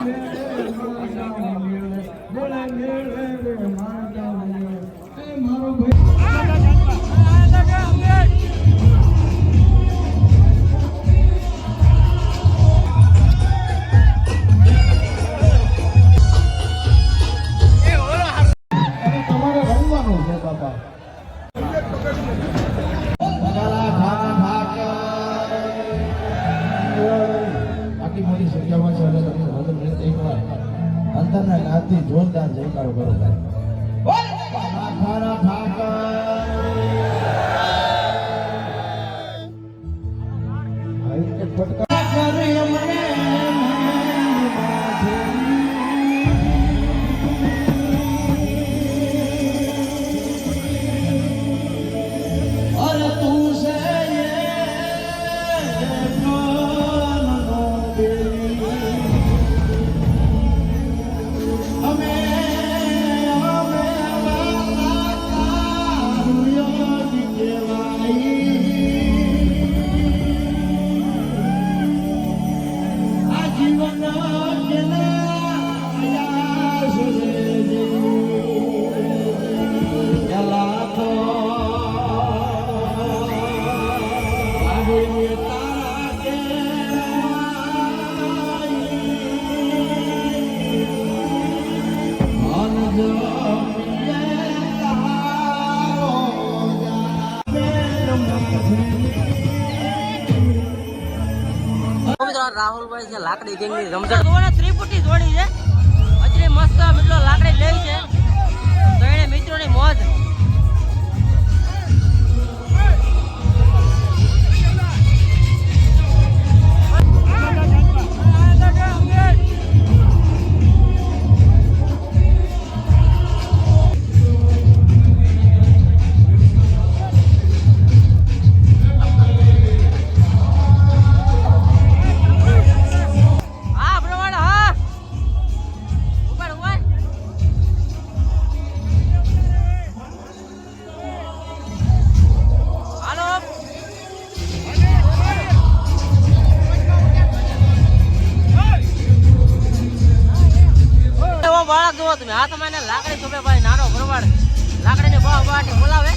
તમારે અંતરના નાદથી જોરદાર જયકારો કરો ખારા ઠાકર રાહુલભાઈ છે લાકડી ગેંગની રમઝટ. ત્રિપુટી જોડી છે. અત્યારે મસ્ત મિત્રો લાકડી લેવી છે. તમે હા તમે લાકડી છોપે ભાઈ નાનો ભરવાડ. લાકડીને બહુ બાટી બોલાવે.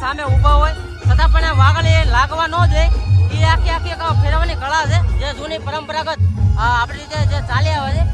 સામે ઊભા હોય, છતાં પણ આ એ લાગવા ન દે. એ આખી આખી એક ફેરવવાની કળા છે. જે જૂની પરંપરાગત આપણી રીતે જે ચાલી આવે છે.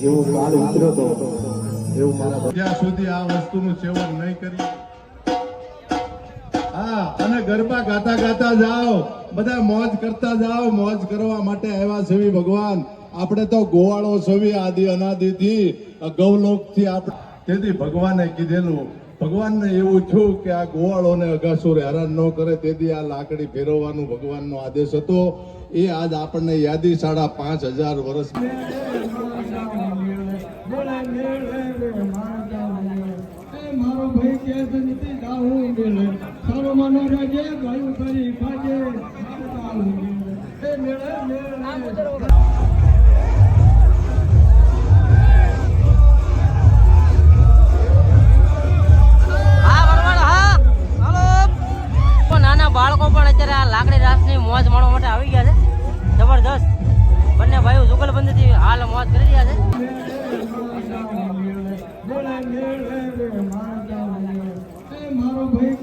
જેવો કાળ ઉતર્યો હતો એવું મારા જ્યાં સુધી આ વસ્તુનું સેવન નહીં કરી હા, અને ગરબા ગાતા ગાતા જાઓ. બધા મોજ કરતા જાઓ. મોજ કરવા માટે આવ્યા છે ભગવાન. આપણે તો ગોવાળો છવી આદિ અનાદિથી. ગૌલોકથી આપણે તેથી ભગવાને કીધેલું, ભગવાનને એવું થયું કે આ ગોવાળોને અગાસુર હેરાન ન કરે. તેથી આ લાકડી ફેરવવાનું ભગવાનનો આદેશ હતો. એ આજ આપણને યાદી સાડા પાંચ હજાર વર્ષ એ મારો ભાઈ કે છે નીતિ દાવું મેળે સારો માનો રાજે ગાયું કરી ખાજે એ મેળે મેળે.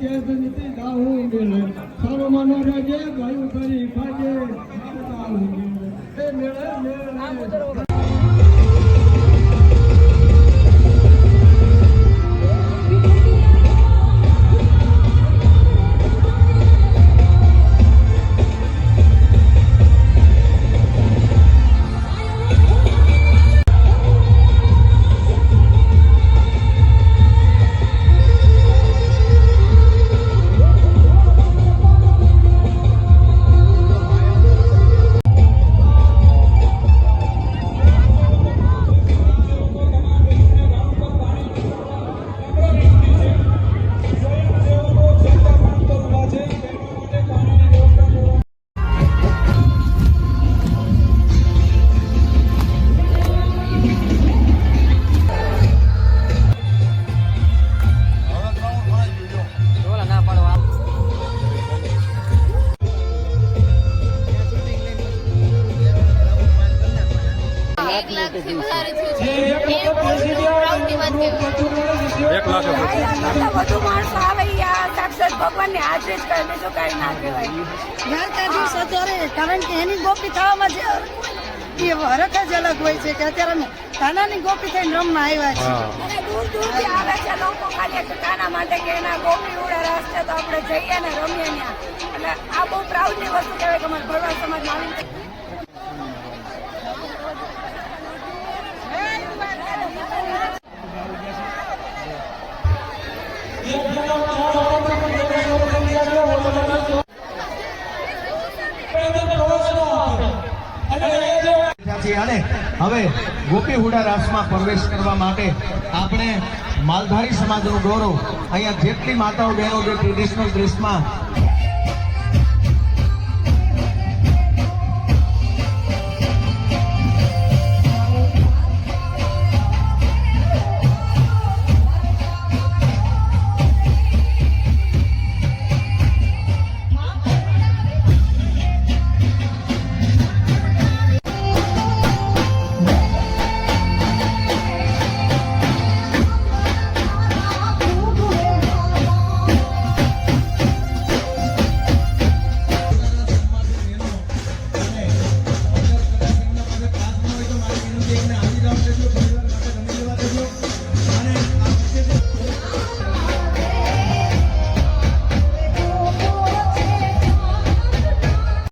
છે નથી જાવું મેળે સારો માનો રાજે ગાયું કરી ખાજે એ મેળે મેળે. વધુ માણસો આવે સાક્ષાત ભગવાનની હાજરી જ કરે બીજું કાંઈ ના કહેવાય દ્વારકા દિવસ અત્યારે કારણ કે એની ગોપી થવામાં જે એ હરખ જ અલગ હોય છે અત્યારે અમે ગોપી થઈને રમવા આવ્યા છે દૂર દૂરથી આવે છે લોકો ખાલી કાના માટે કે ગોપી ઉડે રસ્તે તો આપણે જઈએ ને રમીએ ત્યાં એટલે આ બહુ પ્રાઉડની વસ્તુ કહેવાય કે અમારા ભરવાડ સમાજમાં આવીને ત્યાંથી અને હવે ગોપી હુડા રાસમાં પ્રવેશ કરવા માટે આપણે માલધારી સમાજનું ગૌરવ. અહીંયા જેટલી માતાઓ બહેનો જે ટ્રેડિશનલ ડ્રેસમાં